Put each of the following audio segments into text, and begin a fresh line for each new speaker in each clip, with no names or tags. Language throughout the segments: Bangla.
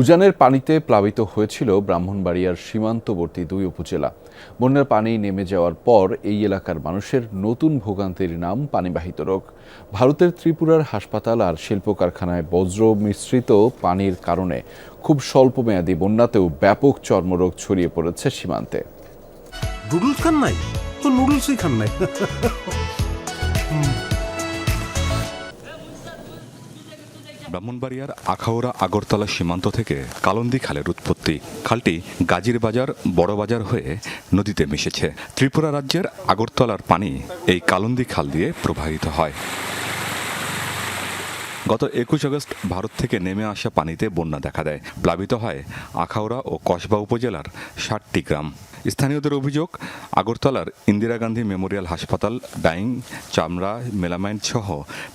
উজানের পানিতে প্লাবিত হয়েছিল ব্রাহ্মণবাড়িয়ার সীমান্তবর্তী দুই উপজেলা। বন্যার পানি নেমে যাওয়ার পর এই এলাকার মানুষের নতুন ভোগান্তির নাম পানিবাহিত রোগ। ভারতের ত্রিপুরার হাসপাতাল আর শিল্প কারখানায় বজ্র মিশ্রিত পানির কারণে খুব স্বল্পমেয়াদী বন্যাতেও ব্যাপক চর্মরোগ ছড়িয়ে পড়েছে সীমান্তে।
নুডলস খান নাই? তো নুডলসই খান নাই।
ব্রাহ্মণবাড়িয়ার আখাউড়া আগরতলা সীমান্ত থেকে কালন্দি খালের উৎপত্তি। খালটি গাজীর বাজার, বড় বাজার হয়ে নদীতে মিশেছে। ত্রিপুরা রাজ্যের আগরতলার পানি এই কালন্দি খাল দিয়ে প্রবাহিত হয়। গত একুশ আগস্ট ভারত থেকে নেমে আসা পানিতে বন্যা দেখা দেয়। প্লাবিত হয় আখাউড়া ও কসবা উপজেলার ষাটটি গ্রাম। স্থানীয়দের অভিযোগ আগরতলার ইন্দিরা গান্ধী মেমোরিয়াল হাসপাতাল ডাইং চামড়া মেলামাইন সহ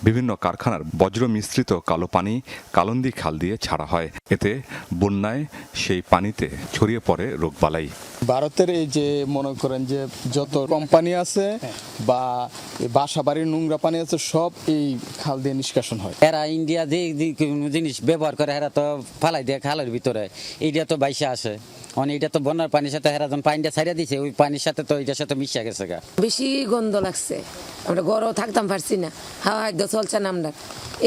বিভিন্ন কারখানার বজ্র মিশ্রিত কালো পানি কালন্দি খাল দিয়ে ছাড়া হয়। এতে বন্যায় সেই পানিতে ছড়িয়ে পড়ে রোগবালাই।
ভারতের এই যে মনে করেন যে যত কোম্পানি আছে বা বাসা বাড়ির নোংরা পানি আছে সব এই খাল দিয়ে নিষ্কাশন হয়।
এরা ইন্ডিয়া যে যে জিনিস ব্যবহার করে এরা তো ফালাই দেয় খালের ভিতরে। এইটা তো বাইসে আসে মানে এটা তো বন্যার পানির সাথে এরা যখন পানিটা ছাড়িয়ে দিছে ওই পানির সাথে তো এটার সাথে মিশে গেছে গা।
বেশি গন্ধ লাগছে। আমরা গরম থাকতাম পারছি না। হাওয়া একদম চলছে না আমরা।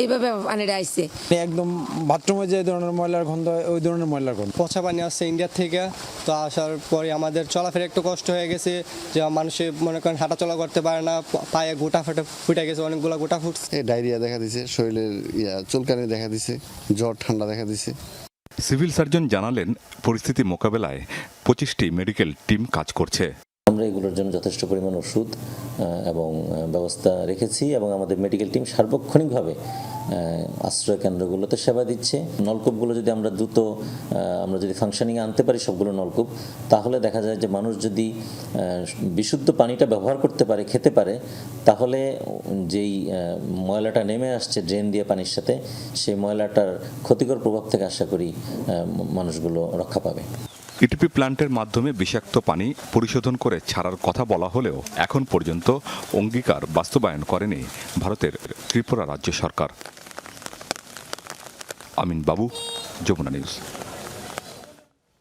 এইভাবে পানিটা আইছে।
একদম বাথরুমে যে ধরনের ময়লার গন্ধ ওই ধরনের ময়লার গন্ধ।
পচা পানি আসছে ইন্ডিয়া থেকে তো আসার পরে আমাদের চলাফেরা একটু কষ্ট হয়ে গেছে যে মানুষে মনে করেন হাঁটাচলা করতে পারে না পায়ে গোটা ফেটে ফুটে গেছে অনেকগুলো গোটা ফুটছে।
ডায়রিয়া দেখা দিছে শরীরের ইয়া চুলকানি দেখা দিছে জ্বর ঠান্ডা দেখা দিছে।
সিভিল সার্জন জানালেন, পরিস্থিতি মোকাবেলায় পঁচিশটি মেডিকেল টিম কাজ করছে।
আমরা এগুলোর জন্য যথেষ্ট পরিমাণ ওষুধ এবং ব্যবস্থা রেখেছি এবং আমাদের মেডিকেল টিম সার্বক্ষণিকভাবে আশ্রয় কেন্দ্রগুলোতে সেবা দিচ্ছে। নলকূপগুলো যদি আমরা দ্রুত আমরা যদি ফাংশনিং আনতে পারি সবগুলো নলকূপ, তাহলে দেখা যায় যে মানুষ যদি বিশুদ্ধ পানিটা ব্যবহার করতে পারে, খেতে পারে, তাহলে যেই ময়লাটা নেমে আসছে ড্রেন দিয়ে পানির সাথে, সেই ময়লাটার ক্ষতিকর প্রভাব থেকে আশা করি মানুষগুলো রক্ষা পাবে।
ইটিপি প্ল্যান্টের মাধ্যমে বিষাক্ত পানি পরিশোধন করে ছাড়ার কথা বলা হলেও এখন পর্যন্ত অঙ্গীকার বাস্তবায়ন করেনি ভারতের ত্রিপুরা রাজ্য সরকার। আমিন বাবু যমুনা নিউজ।